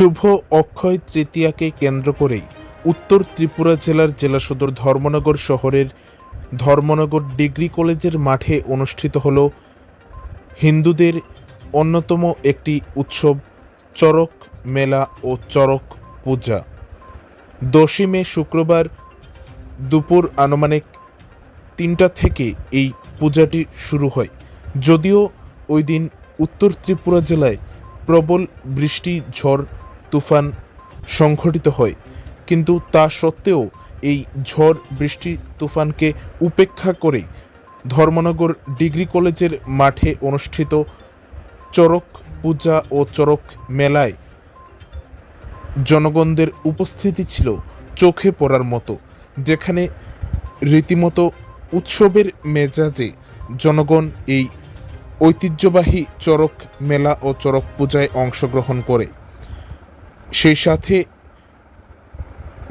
শুভ অক্ষয় তৃতীয়াকে কেন্দ্র করেই উত্তর ত্রিপুরা জেলার জেলা সদর ধর্মনগর শহরের ধর্মনগর ডিগ্রি কলেজের মাঠে অনুষ্ঠিত হল হিন্দুদের অন্যতম একটি উৎসব চরক মেলা ও চরক পূজা। দশই মে শুক্রবার দুপুর আনুমানিক তিনটা থেকে এই পূজাটি শুরু হয়। যদিও ওই দিন উত্তর ত্রিপুরা জেলায় প্রবল বৃষ্টি, ঝড় তুফান সংঘটিত হয়। কিন্তু তা সত্ত্বেও এই ঝড় বৃষ্টি তুফানকে উপেক্ষা করে ধর্মনগর ডিগ্রি কলেজের মাঠে অনুষ্ঠিত চরক পূজা ও চরক মেলায় জনগণদের উপস্থিতি ছিল চোখে পড়ার মতো, যেখানে রীতিমতো উৎসবের মেজাজে জনগণ এই ঐতিহ্যবাহী চরক মেলা ও চরক পূজায় অংশগ্রহণ করে। সেই সাথে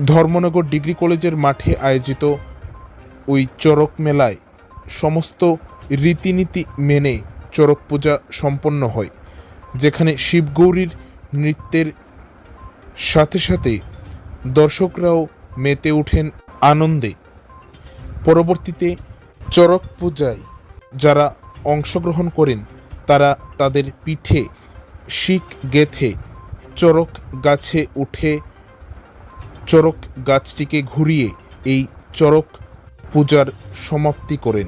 ধর্মনগর ডিগ্রি কলেজের মাঠে আয়োজিত ওই চরক মেলায় সমস্ত রীতিনীতি মেনে চরক পূজা সম্পন্ন হয়, যেখানে শিবগৌরীর নৃত্যের সাথে সাথে দর্শকরাও মেতে ওঠেন আনন্দে। পরবর্তীতে চরক পূজায় যারা অংশগ্রহণ করেন, তারা তাদের পিঠে শিক গেথে চরক গাছে উঠে চরক গাছটিকে ঘুরিয়ে এই চরক পূজার সমাপ্তি করেন।